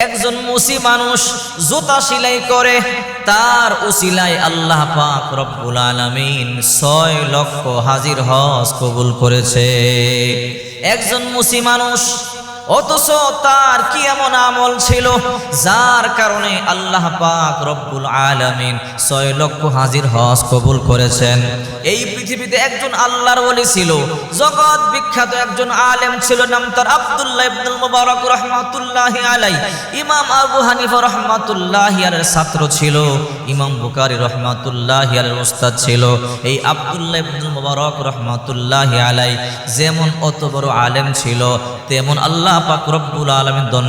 একজন মুসি মানুষ জুতা সিলাই করে, তার উসিলায় আল্লাহ পাক রব্বুল আলামিন ছয় লক্ষ হাজির হজ কবুল করেছে। একজন মুসি মানুষ অথচ তার কি এমন আমল ছিল? যার কারণে আল্লাহ পাক রব্বুল আলমিন ছয় লক্ষ হাজির হজ কবুল করেছেন। এই পৃথিবীতে একজন আল্লাহর ওলি ছিল। জগৎ বিখ্যাত একজন আলেম ছিল, নাম তার আব্দুল্লাহ ইবনুল মুবারক রহমাতুল্লাহি আলাই ইমাম আবু হানিফা রহমাতুল্লাহ আলের ছাত্র ছিল। ইমাম বুকারি রহমাতুল্লাহ আলের ওস্তাদ ছিল। এই আব্দুল্লাহ ইবনুল মুবারক রহমাতুল্লাহি আলাই যেমন অত বড় আলেম ছিল, তেমন আল্লাহ পাক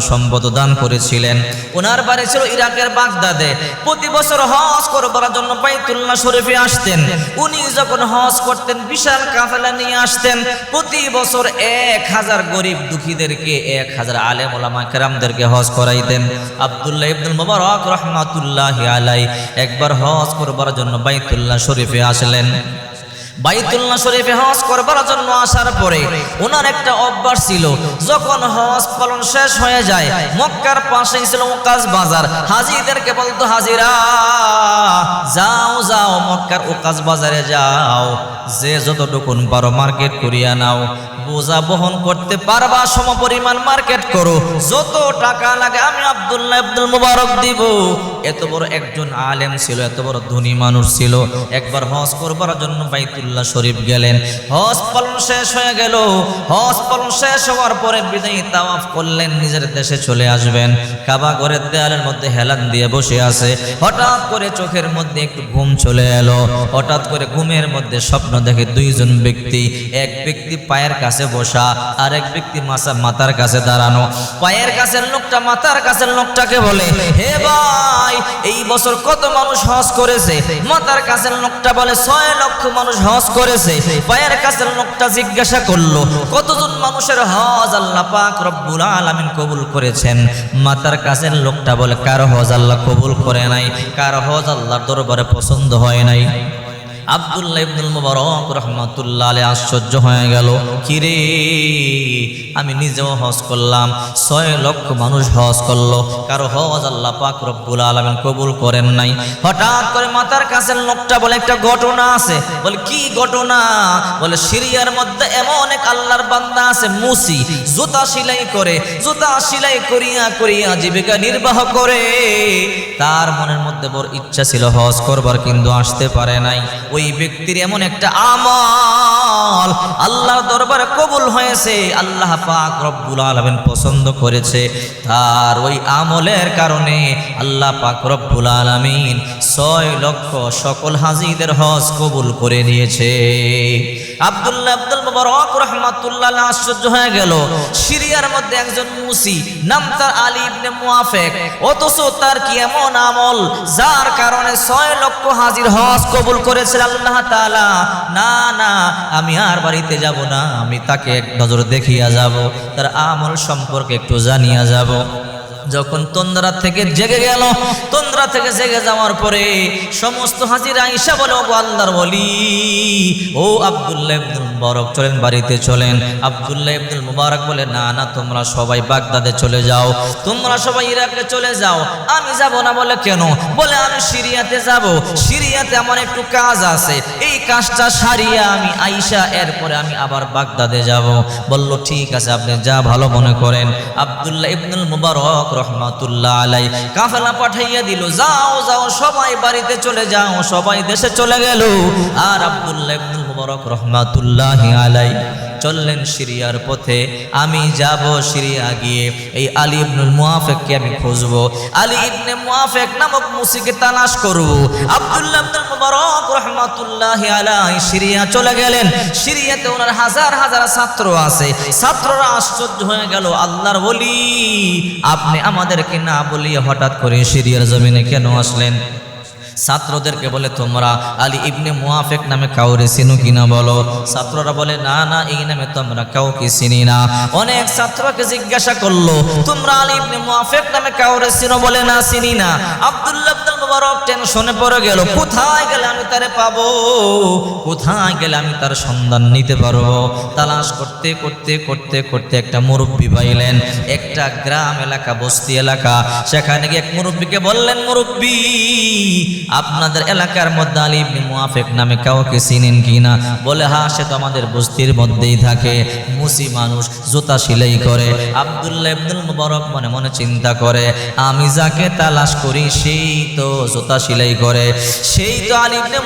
সম্পদ দান করেছিলেন। ওনার বাড়ি ছিল ইরাকের বাগদাদে। প্রতি বছর হজ করবার জন্য বাইতুল্লাহ শরীফে আসতেন। উনি যখন হজ করতেন, বিশাল কাফেলা নিয়ে আসতেন। প্রতি বছর এক হাজার গরিব দুঃখীদেরকে, এক হাজার আলেম ওলামা কেরামদেরকে হজ করাইতেন। আব্দুল্লাহ ইবনুল মুবারক রহমাতুল্লাহ আলাই একবার হজ করবার জন্য বাইতুল্লাহ শরীফে আসলেন। বাইতুল্লাহ শরীফে হজ করবার জন্য আসার পরে ওনার একটা অভ্যাস ছিল, যখন হজ পালন শেষ হয়ে যায়, মক্কার পাশেই ছিল ওকাজ বাজার। হাজিদেরকে বলতো, হাজিরা মক্কার ওকাজ বাজারে যাও, যে যতটুকুন পারো মার্কেট করিয়া নাও। বোঝা বহন করতে পারবা সমপরিমাণ মার্কেট করো। যত টাকা লাগে আমি আব্দুল্লাহ আব্দুল মুবারক দিব। এত বড় একজন আলেম ছিল, এত বড় ধনী মানুষ ছিল। একবার হজ করবার জন্য বাইতুল্লাহ শরীফ গেলেন। হজ পালন শেষ হয়ে গেল। হজ পালন শেষ হওয়ার পরে বিদায়ী তাওয়াফ করলেন, নিজের দেশে চলে আসবেন। কাবা ঘরের দেয়ালের মধ্যে হেলান দিয়ে বসে আছে। হঠাৎ করে চোখের মধ্যে একটু ঘুম চলে এলো। হঠাৎ করে ঘুমের মধ্যে স্বপ্ন দেখে দুইজন ব্যক্তি, এক ব্যক্তি পায়ের কাছে বসা আর এক ব্যক্তি মাসা মাথার কাছে দাঁড়ানো। পায়ের কাছের লোকটা মাথার কাছের লোকটাকে বলে, হে ভাই, এই বছর কত মানুষ হজ করেছে? মাথার কাছের লোকটা বলে, ছয় লক্ষ মানুষ হজ করেছে। পায়ের কাছের লোকটা জিজ্ঞাসা করল, কতজন মানুষের হজ আল্লাহ পাক রব্বুল আলামিন কবুল করেছেন? মাতার কাছের লোকটা বলে, কারও হজ আল্লাহ কবুল করে নাই, কারও হজ আল্লাহর দরবারে পছন্দ হয় নাই। 哎 আশ্চর্য হয়ে গেল। কিরে? আমি নিজেও হজ করলাম, ছয় লক্ষ মানুষ হজ করল। কারও হজ আল্লাহ আলামিন কবুল করেন নাই। হঠাৎ করে মাতার কাছে লোকটা বলে, একটা ঘটনা আছে। বলে, কি ঘটনা? বলে, সিরিয়ার মধ্যে এমন এক আল্লাহর বান্দা আছে, মুসি। জুতা সেলাই করে, জুতা সেলাই করিয়া করিয়া জীবিকা নির্বাহ করে। তার মনের মধ্যে বড় ইচ্ছা ছিল হজ করবার, কিন্তু আসতে পারে নাই। ওই ব্যক্তির এমন একটা আমল আল্লাহর দরবারে কবুল হয়েছে, আল্লাহ পাক রব্বুল আলামিন পছন্দ করেছে। তার ওই আমলের কারণে আল্লাহ পাক রব্বুল আলামিন ছয় লক্ষ সকল হাজিদের হজ কবুল করে নিয়েছে। আব্দুল্লাহ আব্দুল মুবারক রহমাতুল্লাহ আশ্চর্য হয়ে গেল। সিরিয়ার মধ্যে একজন মুসি নাম তার আলী ইবনে মুআফেক। অথচ তার কি এমন আমল? যার কারণে ছয় লক্ষ হাজির হজ কবুল করেছিল আল্লাহ তাআলা। না না, আমি আর বাড়িতে যাব না, আমি তাকে এক নজর দেখিয়া যাব, তার আমল সম্পর্কে একটু জানিয়া যাব। যখন তন্দ্রা থেকে জেগে গেল, তন্দ্রা থেকে জেগে যাওয়ার পরে সমস্ত হাজিরা ঈশা বলে ও আল্লাহর বলি ও আব্দুল্লাহ ইবনুল মুবারক, চলেন বাড়িতে চলেন। আব্দুল্লাহ ইবনুল মুবারক বলে, না না, তোমরা সবাই বাগদাদে চলে যাও, তোমরা সবাই ইরাকে চলে যাও। আমি যাব না, বলে, কেন? বলে, আমি সিরিয়াতে যাব। সিরিয়াতে আমার একটু কাজ আছে। এই কাজটা সারিয়া আমি আইসা, এরপরে আমি আবার বাগদাদে যাব। বলল, ঠিক আছে, আপনি যা ভালো মনে করেন। আব্দুল্লাহ ইবনুল মুবারক রহমাতুল্লাহ আলাই কাফেলা পাঠাইয়া দিল, যাও যাও, সবাই বাড়িতে চলে যাও, সবাই দেশে চলে গেল। আর আব্দুল্লাহ মুবারক রহমাতুল্লাহ আলাই চললেন সিরিয়ার পথে। আমি যাব সিরিয়া গিয়ে। এই আলী ইবনুল মুআফেককে আমি খুঁজবো। আলী ইবনে মুআফেক নামক মুসিকে তালাশ করব। আব্দুল্লাহ ইবনুল মুবারক রহমাতুল্লাহ আলাই সিরিয়া চলে গেলেন। সিরিয়াতে ওনার হাজার হাজার ছাত্র আছে। ছাত্ররা আশ্চর্য হয়ে গেল, আল্লাহর বলি আপনি আমাদেরকে না বলিয়ে হঠাৎ করে সিরিয়ার জমিনে কেন আসলেন? ছাত্রদেরকে বলে, তোমরা আলী ইবনে মুআফেক নামে কাউরে চিনো কিনা বলো? ছাত্ররা বলে, না না, এই নামে তোমরা কাউকে চিনি না। অনেক ছাত্রকে জিজ্ঞাসা করল, তোমরা আলী ইবনে মুআফেক নামে কাউরে চিনো বলে না চিনি না? আব্দুল্লাহ আব্দুল মুবারক টেনশনে পড়ে গেল, কোথায় গেলে আমি তারে পাবো? কোথায় গেলে আমি তার সন্ধান নিতে পারব? তালাশ করতে করতে করতে করতে একটা মুরব্বী পাইলেন, একটা গ্রাম এলাকা, বস্তি এলাকা। সেখানে গিয়ে এক মুরব্বীকে বললেন, মুরব্বী আপনাদের এলাকার মধ্যে আলী ইবনে নামে কাউকে চিনেন কিনা? বলে হ্যাঁ সে তো আমাদের বস্তির মধ্যেই থাকে। মুসি মানুষ, জুতা সিলাই করে। আব্দুল্লাহ ইবনুল মুবারক মনে মনে চিন্তা করে, আমি যাকে তালাশ করি, সেই তো জুতা সিলাই করে। সেই তো আলী ইবনে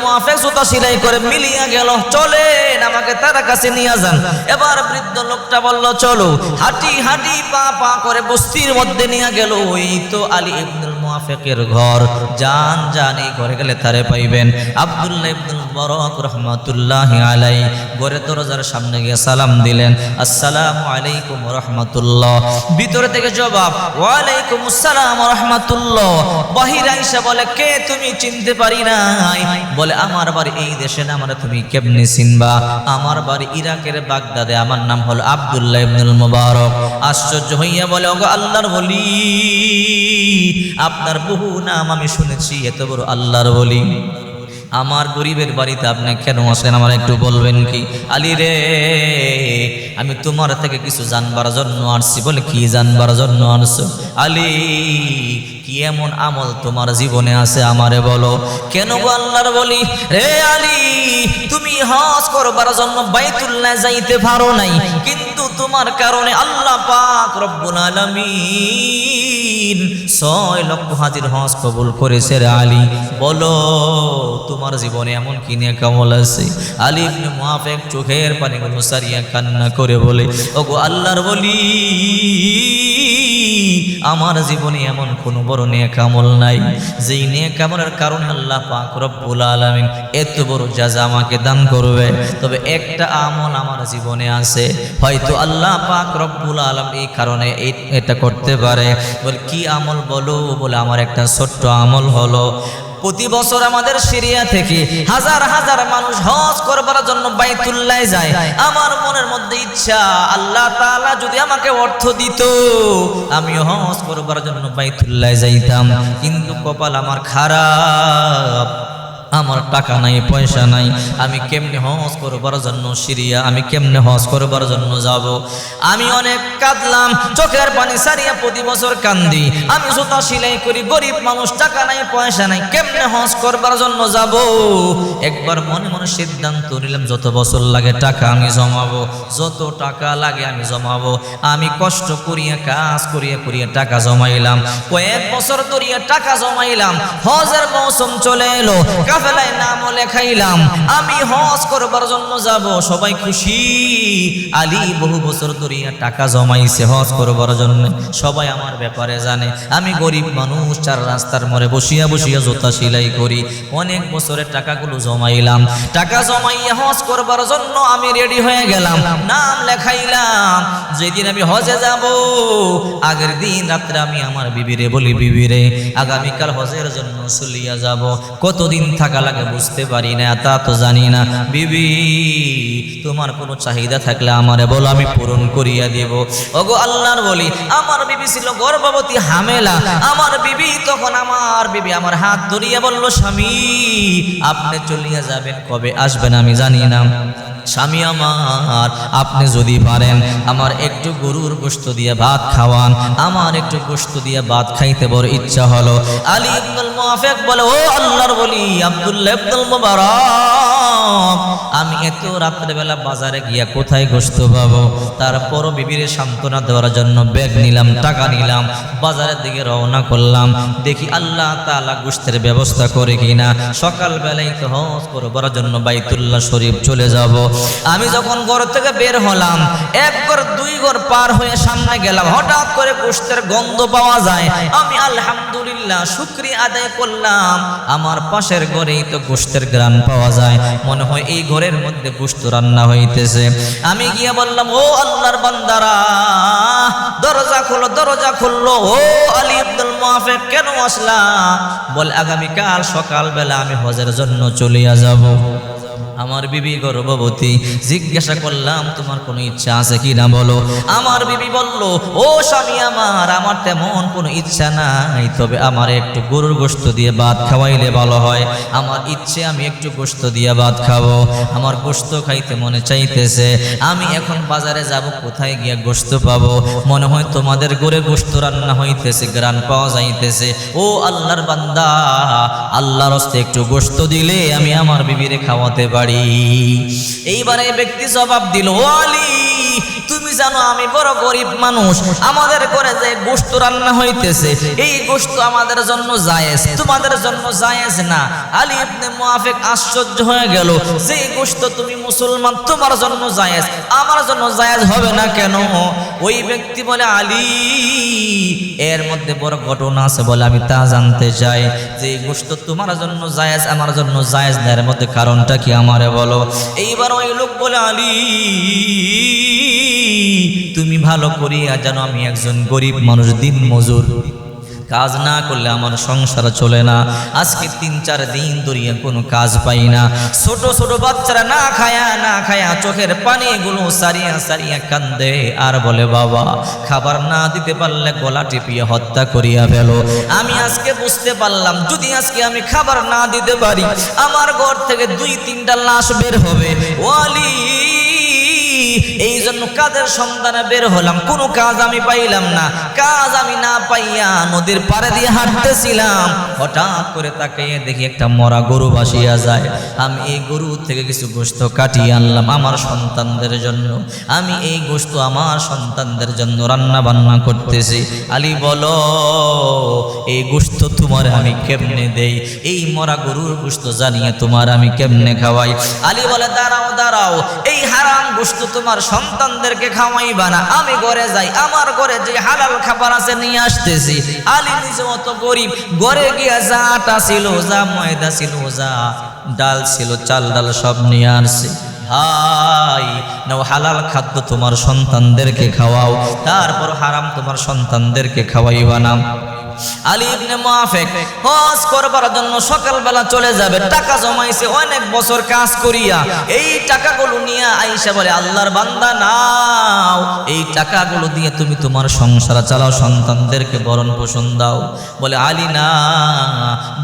জুতা সিলাই করে মিলিয়া গেল। চলেন, আমাকে তার কাছে নিয়ে যান। এবার বৃদ্ধ লোকটা বলল, চলো। হাঁটি হাঁটি, পা পা করে বস্তির মধ্যে নিয়ে গেল। ওই তো আলী ইবনুল মুআফিকের ঘর। জান জান এই ঘরে গেলে তারে পাইবেন। আব্দুল্লাহ ইবনুল মুবারক রহমাতুল্লাহ আলাই ঘরে দরজার সামনে গিয়ে সালাম দিলেন। আসসালামু আলাইকুম রহমাতুল্লাহ। ভিতরে থেকে জবাব, ওয়ালাইকুম আসসালাম রহমাতুল্লাহ। বাহির আইসা বলে, কে তুমি চিনতে পারি নাই? বলে, আমার বাড়ি এই দেশে না আমরা তুমি কেমনে চিনবা? আমার বাড়ি ইরাকের বাগদাদে, আমার নাম হলো আব্দুল্লাহ ইবনুল মুবারক। আশ্চর্য হইয়া বলে, ওগো আল্লাহর বলি আপনার বহু নাম আমি শুনেছি, এত বড় আল্লাহর বলি। আমার গরিবের বাড়িতে আপনি কেন আসেন, আমার একটু বলবেন কি? আলী রে, আমি তোমার থেকে কিছু জানবার জন্য আসছি বলে কি জানবার জন্য আনছো আলী কি এমন আমল তোমার জীবনে আছে আমারে বলো? কেন গো আল্লাহর বলি? রে আলী, তুমি হজ করবার জন্য বাইতুল্লাহ যাইতে পারো নাই, কিন্তু তোমার কারণে আল্লাহ পাক রব্বুল আলামিন ছয় লক্ষ হাজির হজ কবুল করেছে রে আলী। বলো, তোমার জীবনে এমন কি নিয়ে কামল আছে? আলী ইবনে মুআফিক চোখের পানিগুলো সারিয়া কান্না করে বলে, ওগো আল্লাহর বলি, আমার জীবনে এমন কোনো বড় নেক আমল নাই। যেই নেক আমলের কারণে আল্লাহ পাক রব্বুল আলামিন এত বড় জাজা আমাকে দান করবে। তবে একটা আমল আমার জীবনে আছে। হয়তো আল্লাহ পাক রব্বুল আলম এই কারণে এটা করতে পারে। বল, কি আমল বলো? বলে, আমার একটা ছোট্ট আমল হলো। প্রতি বছর আমাদের সিরিয়া থেকে হাজার হাজার মানুষ হজ করবার জন্য বাইতুল্লায় যায়। আমার মনের মধ্যে ইচ্ছা, আল্লাহ তাআলা যদি আমাকে অর্থ দিত আমি হজ করবার জন্য বাইতুল্লায় যাইতাম। কিন্তু কপাল আমার খারাপ। আমার টাকা নাই, পয়সা নাই। আমি কেমনে হজ করবার জন্য সিরিয়া, আমি কেমনে হজ করবার জন্য যাব? আমি অনেক কাঁদলাম, চোখের পানি সারিয়া প্রতি বছর কান্দি। আমি জুতা সেলাই করি, গরিব মানুষ, টাকা নাই, পয়সা নাই, কেমনে হজ করবার জন্য যাব? একবার মনে মনে সিদ্ধান্ত নিলাম, যত বছর লাগে টাকা আমি জমাবো, যত টাকা লাগে আমি জমাবো। আমি কষ্ট করিয়া, কাজ করিয়া করিয়া টাকা জমাইলাম। কয়েক বছর ধরিয়া টাকা জমাইলাম। হজের মৌসুম চলে এলো নামও লেখাইলাম। আমি হজ করবার জন্য যাব, সবাই খুশি। আলী বহু বছর ধরিয়া টাকা জমাইছে হজ করবার জন্য। সবাই আমার ব্যাপারে জানে। আমি গরিব মানুষ, চার রাস্তার মোড়ে বসিয়া বসিয়া জোতা সেলাই করি। অনেক বছরের টাকাগুলো জমাইলাম। টাকা জমাইয়া হজ করবার জন্য আমি রেডি হয়ে গেলাম। নাম লেখাইলাম, যেদিন আমি হজে যাব, আগের দিন রাত্রে আমি আমার বিবিরে বলি, বিবিরে, আগামীকাল হজের জন্য চলিয়া যাব। কতদিন থাকা লাগে বুঝতে পারি না, তা তো জানি না। বিবি, তোমার কোনো চাহিদা থাকলে আমারে বলো, আমি পূরণ করিয়া দেব। ওগো আল্লাহর বলি, আমার বিবি ছিল গর্ভবতী হামেলা। আমার বিবি তখন আমার বিবি আমার হাত ধরিয়া বলল, স্বামী, আপনি চলিয়া যাবেন, কবে আসবেন আমি জানি না। স্বামী আমার, আপনি যদি পারেন আমার একটু গরুর গোস্ত দিয়ে ভাত খাওয়ান। আমার একটু গোস্ত দিয়ে ভাত খাইতে বড় ইচ্ছা হলো। আলী ইবনুল মুআফিক বলে, ও আল্লাহর বলি আব্দুল্লাহ ইবনুল আমি এত রাত্রেবেলা বাজারে গিয়া কোথায় গোস্ত পাবো? তারপরও বিবিরে সান্ত্বনা দেওয়ার জন্য ব্যাগ নিলাম, টাকা নিলাম, বাজারের দিকে রওনা করলাম। দেখি আল্লাহ তাআলা গোস্তের ব্যবস্থা করে কিনা। সকালবেলায় তো হজ করবার জন্য বাইতুল্লাহ শরীফ চলে যাব। আমি যখন ঘর থেকে বের হলাম, এক ঘর, দুই ঘর পার হয়ে সামনে গেলাম, হঠাৎ করে গোস্তের গন্ধ পাওয়া যায়। আমি আলহামদুলিল্লাহ শুক্রিয়া আদায় করলাম। আমার পাশের ঘরেই তো গোস্তের গ্রান পাওয়া যায়। মনে হয় এই ঘরের মধ্যে গোস্ত রান্না হইতেছে। আমি গিয়ে বললাম, ও আল্লাহর বান্দারা, দরজা খুলো, দরজা খুললো ও আলী আব্দুল মুআফিক কেন আসলা? বল, আগামীকাল সকালবেলা আমি হজের জন্য চলিয়া যাব। আমার বিবি গর্ভবতী, জিজ্ঞাসা করলাম, তোমার কোনো ইচ্ছা আছে কি না বলো? আমার বিবি বলল, ও স্বামী আমার আমার তেমন কোনো ইচ্ছা নাই। তবে আমার একটু গরুর গোস্ত দিয়ে ভাত খাওয়াইলে ভালো হয়। আমার ইচ্ছে, আমি একটু গোস্ত দিয়ে ভাত খাব। আমার গোস্ত খাইতে মনে চাইতেছে, আমি এখন বাজারে যাব, কোথায় গিয়ে গোস্ত পাবো? মনে হয় তোমাদের গড়ে গোস্ত রান্না হইতেছে গ্রান পাওয়া যাইতেছে। ও আল্লাহর বান্দা, আল্লাহর হস্তে একটু গোস্ত দিলে আমি আমার বিবিরে খাওয়াতে পারি এইবারে এই ব্যক্তি জবাব দিল আলী। তুমি জানো আমি বড় গরিব মানুষ। আমাদের ঘরে যে গোস্ত রান্না হইতেছে, এই গোস্ত আমাদের জন্য জায়েজ। তোমাদের জন্য জায়েজ না। আলী ইবনে মুআফিক আশ্চর্য হয়ে গেল যে গোস্ত তুমি মুসলমান, তোমার জন্য জায়েজ। আমার জন্য জায়েজ হবে না কেন? ওই ব্যক্তি বলে, আলী, এর মধ্যে বড় ঘটনা আছে বলে আমি তা জানতে চাই। যে গোস্ত তোমার জন্য জায়েজ, আমার জন্য জায়েজ না, এর মধ্যে কারণটা কি আমারে বলো? এইবার ওই লোক বলে, আলী তুমি ভালো করিয়া জানো আমি একজন গরিব মানুষ, দিন মজুর। কাজ না করলে আমার সংসার চলে না। আজকে তিন চার দিন ধরিয়া কোনো কাজ পাই না। ছোট ছোট বাচ্চারা না খায়া না খায়া চোখের পানিগুলো সারিয়া সারিয়া কান্দে। আর বলে, বাবা, খাবার না দিতে পারলে গলা টিপিয়ে হত্যা করিয়া ফেল। আমি আজকে বুঝতে পারলাম, যদি আজকে আমি খাবার না দিতে পারি, আমার ঘর থেকে দুই, তিনটা লাশ বের হবে। ওয়ালি, এই জন্য কাজের সন্ধানে বের হলাম? কোনো কাজ আমি পাইলাম না। কাজ আমি না পাইয়া নদীর পাড়ে দিয়ে হাঁটতেছিলাম। হঠাৎ করে তাকে দেখি একটা মরা গরু ভাসিয়া যায়। আমি এই গরু থেকে কিছু গোস্ত কাটিয়ে আনলাম আমার সন্তানদের জন্য। আমি এই গোস্ত আমার সন্তানদের জন্য রান্না বান্না করতেছি। আলী বলো, এই গোস্ত তোমার আমি কেমনে দেই? এই মরা গরুর গোস্ত জানিয়ে তোমার আমি কেমনে খাওয়াই? আলী বলে, দাঁড়াও দাঁড়াও, এই হারাম গোস্ত তোমার সন্তানদেরকে খাওয়াইবা না। আমি ঘরে যাই, আমার ঘরে যে হালাল খাবার আছে নিয়ে আসতেছি। আলী নিজে অত গরিব, ঘরে গিয়া যা আটা ছিল, যা ময়দা ছিল, যা ডাল ছিল, চাল ডাল সব নিয়ে আসছে। হালাল খাদ্য তোমার সন্তানদেরকে খাওয়াও, তারপর হারাম তোমার সন্তানদেরকে খাওয়াইবা না। তুমি বরণ পোষণ দাও। বলে, আলী, না।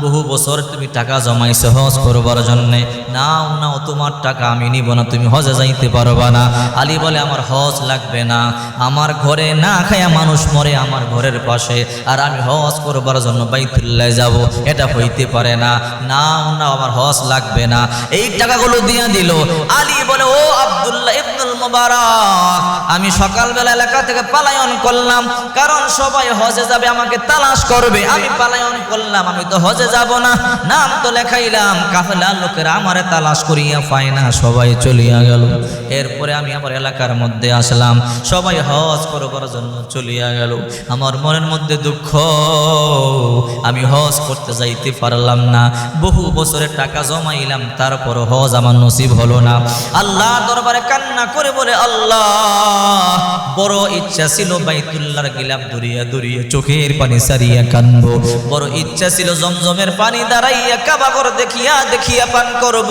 বহু বছর তুমি টাকা জমাইছে হজ করবার জন্য। নাও নাও, তোমার টাকা আমি নিব না, তুমি হজে যাইতে পারবা না। আলী বলে, আমার হজ লাগবে না। আমার ঘরে না খায়া মানুষ মরে, আমার ঘরের পাশে। আর আমি হজ করবার জন্য বাইতুল্লাহ যাব, এটা হইতে পারে না। না না, আমার হজ লাগবে না। এই টাকাগুলো দিয়ে দিল। আলী বলে, ও আবদুল্লাহ ইবনুল মুবারক। আমি সকালবেলা এলাকা থেকে পালায়ন করলাম, কারণ সবাই হজে যাবে, আমাকে তালাশ করবে। আমি পালায়ন করলাম, আমি তো হজে যাব না। নাম তো লেখাইলাম কাফেলার লোকেরা আমারে তালাশ করিয়া পায় না, সবাই চলিয়া গেল। এরপরে আমি আমার এলাকার মধ্যে আসলাম, সবাই হজ করবার জন্য চলিয়া গেল। আমার মনের মধ্যে দুঃখ, আমি হজ করতে যাইতে পারলাম না। বহু বছরের টাকা জমাইলাম তারপর হজ আমার নসিব হলো না। আল্লাহ দরবারে কান্না করে বলে আল্লাহ, বড় ইচ্ছা ছিল বাইতুল্লার গিলাপ দরিয়া দরিয়া চোখের পানি সারিয়া কানব। বড় ইচ্ছা ছিল জমজমের পানি দাঁড়াইয়া কাবাগর দেখিয়া দেখিয়া পান করব।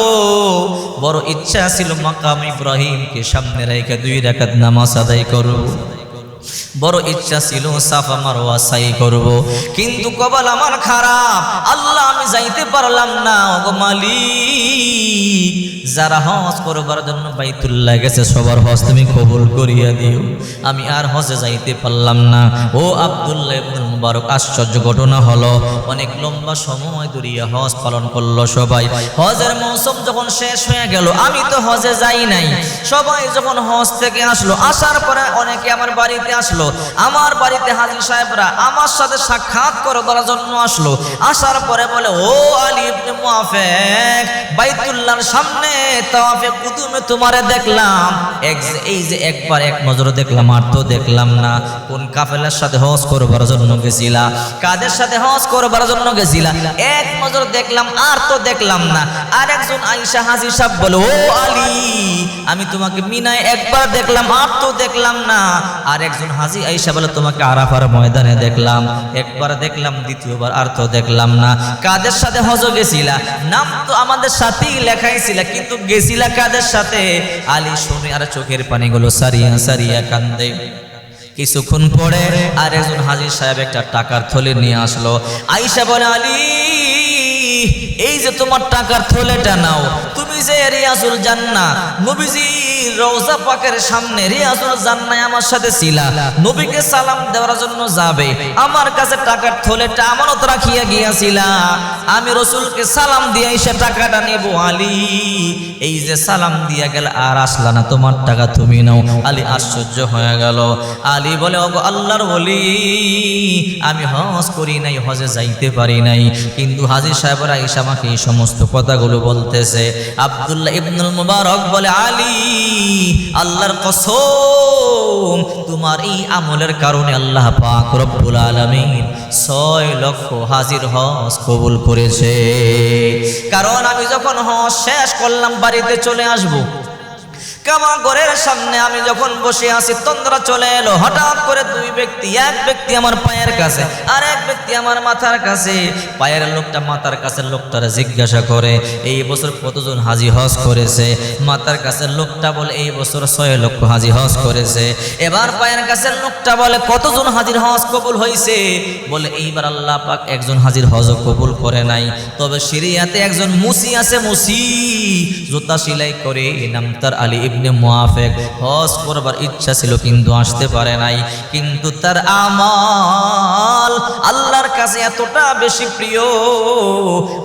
বড় ইচ্ছা ছিল মাকাম ইব্রাহিমকে সামনে রেখে দুই রাকাত নামাজ আদায় করব। বড় ইচ্ছা ছিল, সাফা মারোয়া সাই করব। কিন্তু কপাল আমার খারাপ। আল্লাহ, আমি যাইতে পারলাম না। ওগো মালিক, যারা হজ করবার জন্য বাইতুল্লাহ গেছে, সবার হজ তুমি কবুল করিয়া দিও। আমি আর হজে যাইতে পারলাম না। ও আব্দুল্লাহ ইবনুল মুবারক, আশ্চর্য ঘটনা হলো, অনেক লম্বা সময় ধরিয়া হজ পালন করল সবাই। হজের মৌসুম যখন শেষ হয়ে গেল, আমি তো হজে যাই নাই। সবাই যখন হজ থেকে আসলো, আসার পরে অনেকে আমার বাড়িতে আসলো। আমার বাড়িতে হাজির সাহেবরা আমার সাথে সাক্ষাৎ করবার জন্য আসলো। আসার পরে বলে, ও আলী বাইতুল্লাহর সামনে তাওয়াফে কুদুমে তোমারে দেখলাম। এই যে একবার এক নজরে দেখলাম, আর তো দেখলাম না। কোন কাফেলার সাথে হজ করবার জন্য গেছিলা? কাদের সাথে হজ করবার জন্য গেছিলা? এক নজর দেখলাম, আর তো দেখলাম না। আর একজন আইসা হাজির সাহেব বলে, ও আলী আমি তোমাকে মিনায় একবার দেখলাম, আর তো দেখলাম না। আর একজন হাজি আইসা বলে, তোমাকে আরাফার ময়দানে দেখলাম। একবার দেখলাম, দ্বিতীয়বার আর তো দেখলাম না। কাদের সাথে হজ গেছিলা? নাম তো আমাদের সাথেই লেখাই ছিল কিন্তু গেছিলা কাদের সাথে? আলী শুনে আর চোখের পানিগুলো সারিয়া সারিয়া কান্দে। কিছুক্ষণ পরে আর একজন হাজির সাহেব একটা টাকার থলে নিয়ে আসলো। আইসা বলে, আলী এই যে তোমার টাকার থলেটা নাও, তুমি যে রিয়াজুল জান্না নবীজি রওজা পাকের সামনে রিয়াজুল জান্নায় আমার সাথে ছিলা, নবীকে সালাম দেওয়ার জন্য যাবে, আমার কাছে টাকার থলেটা আমানত রাখিয়া গিয়াছিলা, আমি রসুলকে সালাম দিয়ে এসে টাকাটা নেব, আলী, এই যে সালাম দিয়া গেল আর আসলা না, তোমার টাকা তুমি নাও, আলী আশ্চর্য হয়ে গেল, আলী বলে, ওগো আল্লাহর বলি আমি হজ করি নাই, হজে যাইতে পারি নাই, কিন্তু হাজির সাহেবরা এসে আমাকে এই সমস্ত কথাগুলো বলতেছে। আবদুল্লাহ ইবনুল মুবারক বলে, আলী, আল্লাহর কসম, তোমার এই আমলের কারণে আল্লাহ পাক রব্বুল আলামিন ছয় লক্ষ হাজির হজ কবুল করেছে। কারণ আমি যখন হজ শেষ করলাম, বাড়িতে চলে আসব কামা ঘরের সামনে আমি যখন বসে আছি, তন্দ্রা চলে এলো। হঠাৎ করে দুই ব্যক্তি, এক ব্যক্তি আমার পায়ের কাছে, আর এক ব্যক্তি আমার মাথার কাছে। পায়ের লোকটা মাথার কাছে লোকটারা জিজ্ঞাসা করে, এই বছর কতজন হাজি হজ করেছে? মাথার কাছে লোকটা বলে, এই বছর ছয় লক্ষ হাজি হজ করেছে। এবার পায়ের কাছে লোকটা বলে, কতজন হাজির হজ কবুল হয়েছে? বলে, এইবার আল্লাহ পাক একজন হাজির হজ কবুল করে নাই। তবে সিরিয়াতে একজন মুসি আছে, মুসি। জুতা সিলাই করে নাম তার আলী ইবনে মুআফেক হজ করবার ইচ্ছা ছিল কিন্তু আসতে পারে নাই। কিন্তু তার আমাল আল্লাহর কাছে এতটা বেশি প্রিয়,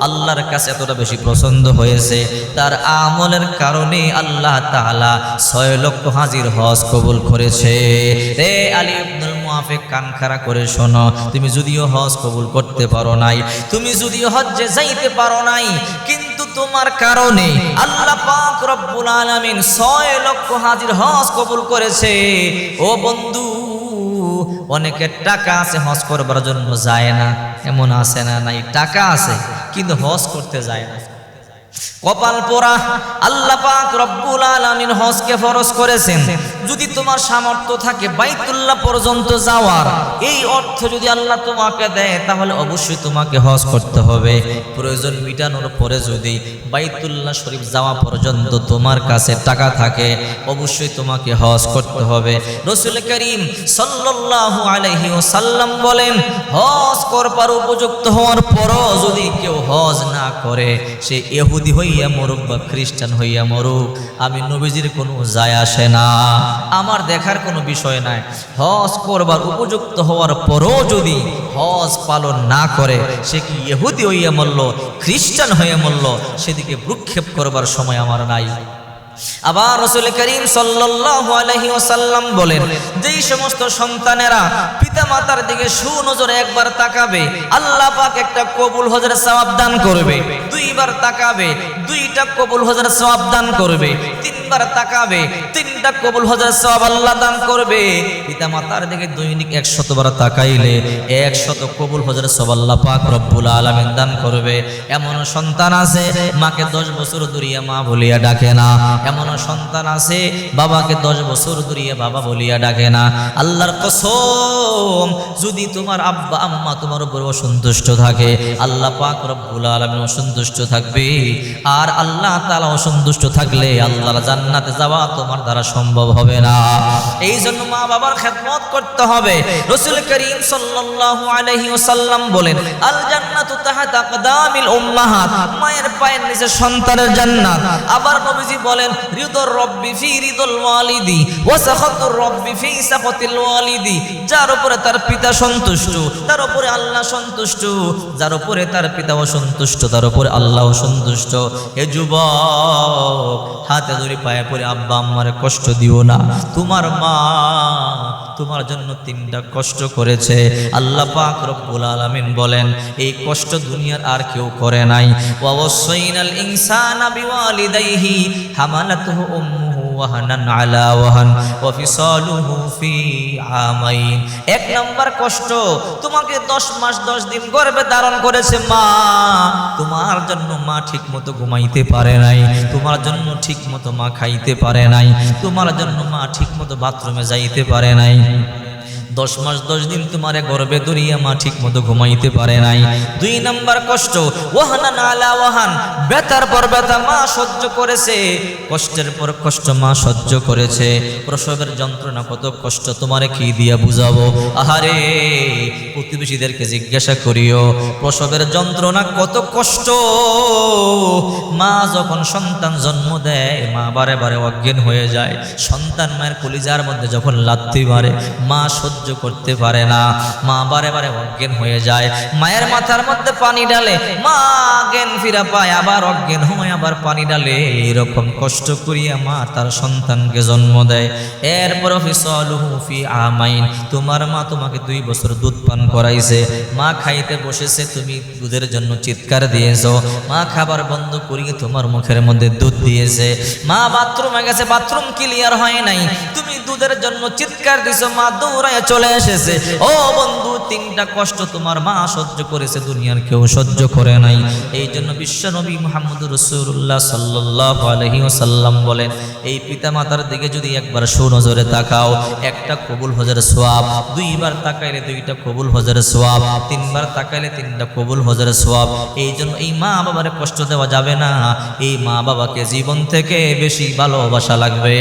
আল্লাহর কাছে এতটা বেশি পছন্দ হয়েছে। তার আমলের কারণে আল্লাহ তাআলা ছয় লক্ষ হাজির হজ কবুল করেছে। রে আলী ইবনুল মুআফেক কান করে শোনো, তুমি যদিও হজ কবুল করতে পারো নাই, তুমি যদিও হজ্জে যাইতে পারো নাই, কিন্তু তোমার কারণে আল্লাহ পাক রব্বুল আলামিন ছয় লক্ষ হাজির হজ কবুল করেছে। ও বন্ধু অনেকে টাকা আছে, হজ করবার জন্য যায় না। এমন আছে না নাই? টাকা আছে, কিন্তু হজ করতে যায় না। কপাল পোড়া, আল্লাহ পাক রব্বুল আলামিন হজকে ফরজ করেছেন। যদি তোমার সামর্থ্য থাকে বাইতুল্লাহ পর্যন্ত যাওয়ার, এই অর্থ যদি আল্লাহ তোমাকে দেয়, তাহলে অবশ্যই তোমাকে হজ করতে হবে। প্রয়োজন মিটানোর পরে যদি বাইতুল্লাহ শরীফ যাওয়া পর্যন্ত তোমার কাছে টাকা থাকে, অবশ্যই তোমাকে হজ করতে হবে। রসুল করিম সাল্লাল্লাহু আলাইহি ওয়াসাল্লাম বলেন, হজ করবার উপযুক্ত হওয়ার পরও যদি কেউ হজ না করে, সে ইহুদি হইয়া মরুক বা খ্রিস্টান হইয়া মরুক, আমি নবীজির কোনো যায় আসে না। আমার দেখার কোনো বিষয় নাই। হজ করবার উপযুক্ত হওয়ার পরও যদি হজ পালন না করে, সে কি ইহুদি হইয়া মরল, খ্রিস্টান হইয়া মরল, সেদিকে ভ্রুক্ষেপ করবার সময় আমার নাই। আবার রসুল করিম সাল্লি ওসাল্লাম বলেন যেই সমস্ত সন্তানেরা পিতা মাতার দিকে সুনজরে একবার তাকাবে আল্লাহ পাক একটা কবুল হজের সবাব দান করবে। দুইবার তাকাবে দুইটা কবুল হজের সবাব দান করবে তিনবার তাকাবে তিনটা কবুল হজের সওয়াব আল্লাহ দান করবে। পিতা মাতার দিকে দৈনিক একশতবার তাকাইলে একশত কবুল হজের সওয়াব আল্লাহ পাক রব্বুল আলামিন দান করবে। এমন সন্তান আছে, মাকে দশ বছর দূরিয়া মা বলিয়া ডাকে না। এমন সন্তান আছে, বাবাকে দশ বছর দূরিয়ে বাবা বলিয়া ডাকে না। আল্লাহর কসম, যদি তোমার আব্বা, আম্মা তোমার উপর অসন্তুষ্ট থাকে, আল্লাহ পাক রব্বুল আলামিন অসন্তুষ্ট থাকবে। আর আল্লাহ তালা অসন্তুষ্ট থাকলে আল্লাহ জান্নাতে যাওয়া তোমার দ্বারা সম্ভব হবে না। এই জন্য মা বাবার খেদমত করতে হবে। রসুল করিম সাল্লাল্লাহু আলাইহি ওয়াসাল্লাম বলেন আল জান্নাতু মায়ের পায়ের নিচে সন্তানের জান্নাত। আবার নবীজি বলেন, রিদুর রব্বি ফি রিদুল ওয়ালিদি ওয়া সাখাতুর রব্বি ফি সাখাতিল ওয়ালিদি। যার উপরে তার পিতা সন্তুষ্ট, তার উপরে আল্লাহ সন্তুষ্ট, যার উপরে তার পিতা অসন্তুষ্ট তার উপরে আল্লাহ সন্তুষ্ট। হে যুবক, হাতে ধরে পায়ে পড়ে আব্বা আম্মারে কষ্ট দিও না। তোমার মা তোমার জন্য তিনটা কষ্ট করেছে। আল্লাহ পাক রব্বুল আলামিন বলেন, এই কষ্ট দুনিয়ার আর কেউ করে নাই। ওয়াসাইনাল ইনসানা বিওয়ালিদাইহি হামালাতুহু উম্মুহু ওয়াহানান আলা ওয়াহান ওয়াফিসালুহু ফি আমাইন। এক নাম্বার কষ্ট, তোমাকে 10 মাস 10 দিন গর্ভে ধারণ করেছে মা, তোমার জন্য মা ঠিকমতো ঘুমাইতে পারে নাই, তোমার জন্য ঠিকমতো মা খাইতে পারে নাই, তোমার জন্য মা ঠিকমতো বাথরুমে যাইতে পারে নাই। দশ মাস, দশ দিন তোমারে গর্বে দরিয়া মা ঠিক মতো ঘুমাইতে পারে নাই। দুই নাম্বার কষ্ট ওয়াহানা নালা ওয়াহান, ব্যথার পর ব্যথা মা সহ্য করেছে, কষ্টের পর কষ্ট মা সহ্য করেছে। প্রসবের যন্ত্রণা কত কষ্ট, তোমারে কি দিয়া বুঝাবো? আহারে, প্রতিবেশীদেরকে জিজ্ঞাসা করিও, প্রসবের যন্ত্রণা কত কষ্ট? মা যখন সন্তান জন্ম দেয়, মা বারে বারে অজ্ঞান হয়ে যায়। সন্তান মায়ের কলিজার মধ্যে যখন লাত্তি মারে, মা সহ্য করতে পারে না। মা বারে বারে অজ্ঞান হয়ে যায়। মায়ের মাথার মধ্যে পানি ডালে মা জ্ঞান ফিরা পায়, আবার অজ্ঞান হয় আবার পানি ডালে এরকম কষ্ট করিয়া মা তার সন্তানকে জন্ম দেয়। এরপর ফি আমাইন, তোমার মা তোমাকে দুই বছর দুধ পান করাইছে। মা খাইতে বসেছে, তুমি দুধের জন্য চিৎকার দিয়েছ। মা খাবার বন্ধ করিয়ে তোমার মুখের মধ্যে দুধ দিয়েছে। মা বাথরুমে গেছে, বাথরুম ক্লিয়ার হয় নাই। তুমি দুধের জন্য চিৎকার দিছো, মা দৌড়ায় চলে এসেছে। ও বন্ধু, তিনটা কষ্ট তোমার মা সহ্য করেছে, দুনিয়ার কেউ সহ্য করে নাই। এই জন্য বিশ্ব নবী মোহাম্মদ রসুল্লাহ সাল্লাহ আলহি ওসাল্লাম বলেন, এই পিতা মাতার দিকে যদি একবার সুনজরে তাকাও, একটা কবুল হজের সোয়াব, দুইবার তাকাইলে দুইটা কবুল হজের সোয়াব, তিনবার তাকাইলে তিনটা কবুল হজের সোয়াব, এই জন্য এই মা বাবার কষ্ট দেওয়া যাবে না। এই মা বাবাকে জীবন থেকে বেশি ভালোবাসা লাগবে।